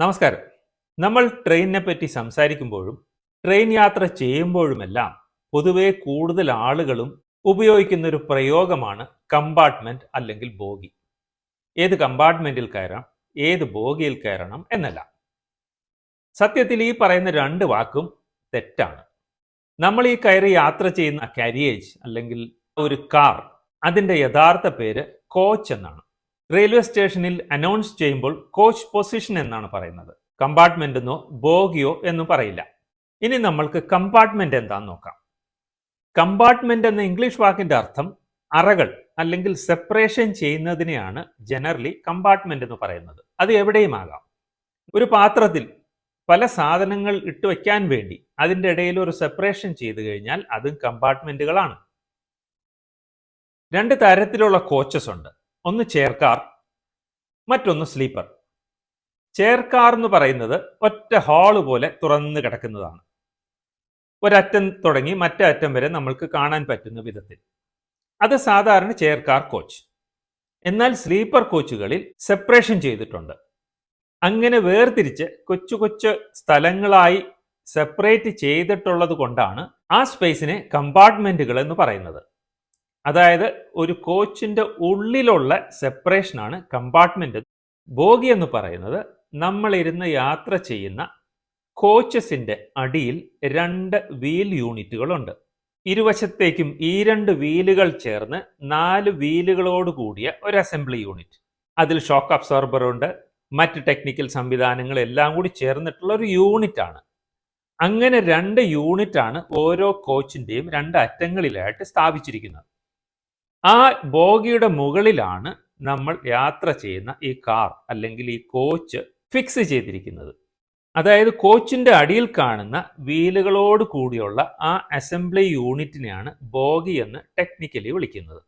നമസ്കാരം. നമ്മൾ ട്രെയിനിനെ പറ്റി സംസാരിക്കുമ്പോഴും ട്രെയിൻ യാത്ര ചെയ്യുമ്പോഴുമെല്ലാം പൊതുവെ കൂടുതൽ ആളുകളും ഉപയോഗിക്കുന്ന ഒരു പ്രയോഗമാണ് കമ്പാർട്ട്മെന്റ് അല്ലെങ്കിൽ ബോഗി. ഏത് കമ്പാർട്ട്മെന്റിൽ കയറാം ഏത് ബോഗിയിൽ കയറണം എന്നല്ല. സത്യത്തിൽ ഈ പറയുന്ന രണ്ട് വാക്കും തെറ്റാണ്. നമ്മൾ ഈ കയറി യാത്ര ചെയ്യുന്ന കാരിയേജ് അല്ലെങ്കിൽ ഒരു കാർ അതിന്റെ യഥാർത്ഥ പേര് കോച്ച് എന്നാണ്. റെയിൽവേ സ്റ്റേഷനിൽ അനൗൺസ് ചെയ്യുമ്പോൾ കോച്ച് പൊസിഷൻ എന്നാണ് പറയുന്നത്. കമ്പാർട്ട്മെന്റ് എന്നോ ബോഗിയോ എന്നും പറയില്ല. ഇനി നമ്മൾക്ക് കമ്പാർട്ട്മെന്റ് എന്താന്ന് നോക്കാം. കമ്പാർട്ട്മെന്റ് എന്ന ഇംഗ്ലീഷ് വാക്കിന്റെ അർത്ഥം അറകൾ അല്ലെങ്കിൽ സെപ്പറേഷൻ ചെയ്യുന്നതിനെയാണ് ജനറലി കമ്പാർട്ട്മെന്റ് എന്ന് പറയുന്നത്. അത് എവിടെയും ആകാം. ഒരു പാത്രത്തിൽ പല സാധനങ്ങൾ ഇട്ട് വയ്ക്കാൻ വേണ്ടി അതിന്റെ ഇടയിൽ ഒരു സെപ്പറേഷൻ ചെയ്തു കഴിഞ്ഞാൽ അതും കമ്പാർട്ട്മെന്റുകളാണ് രണ്ട് തരത്തിലുള്ള കോച്ചസ് ഉണ്ട്. ഒന്ന് ചെയർ കാർ മറ്റൊന്ന് സ്ലീപ്പർ ചെയർ എന്ന് പറയുന്നത് ഒറ്റ ഹാൾ പോലെ തുറന്നു കിടക്കുന്നതാണ്. ഒരറ്റം തുടങ്ങി മറ്റേ അറ്റം വരെ നമ്മൾക്ക് കാണാൻ പറ്റുന്ന വിധത്തിൽ. അത് സാധാരണ ചെയർ കാർ കോച്ച് എന്നാൽ സ്ലീപ്പർ കോച്ചുകളിൽ സെപ്പറേഷൻ ചെയ്തിട്ടുണ്ട്. അങ്ങനെ വേർതിരിച്ച് കൊച്ചു കൊച്ചു സ്ഥലങ്ങളായി സെപ്പറേറ്റ് ചെയ്തിട്ടുള്ളത് കൊണ്ടാണ് ആ സ്പേസിനെ കമ്പാർട്ട്മെന്റുകൾ എന്ന് പറയുന്നത്. അതായത് ഒരു കോച്ചിന്റെ ഉള്ളിലുള്ള സെപ്പറേഷനാണ് കമ്പാർട്ട്മെന്റ് ബോഗി എന്ന് പറയുന്നത് നമ്മളിരുന്ന് യാത്ര ചെയ്യുന്ന കോച്ചസിന്റെ അടിയിൽ രണ്ട് വീൽ യൂണിറ്റുകളുണ്ട്. ഇരുവശത്തേക്കും ഈ രണ്ട് വീലുകൾ ചേർന്ന് നാല് വീലുകളോട് കൂടിയ ഒരു അസംബ്ലി യൂണിറ്റ്. അതിൽ ഷോക്ക് അബ്സോർബർ ഉണ്ട്. മറ്റ് ടെക്നിക്കൽ സംവിധാനങ്ങൾ എല്ലാം കൂടി ചേർന്നിട്ടുള്ള ഒരു യൂണിറ്റ് ആണ് അങ്ങനെ രണ്ട് യൂണിറ്റാണ് ഓരോ കോച്ചിന്റെയും രണ്ട് അറ്റങ്ങളിലായിട്ട് സ്ഥാപിച്ചിരിക്കുന്നത്. ആ ബോഗിയുടെ മുകളിലാണ് നമ്മൾ യാത്ര ചെയ്യുന്ന ഈ കാർ അല്ലെങ്കിൽ ഈ കോച്ച് ഫിക്സ് ചെയ്തിരിക്കുന്നത്. അതായത് കോച്ചിന്റെ അടിയിൽ കാണുന്ന വീലുകളോട് കൂടിയുള്ള ആ അസംബ്ലി യൂണിറ്റിനെയാണ് ബോഗി എന്ന് ടെക്നിക്കലി വിളിക്കുന്നത്.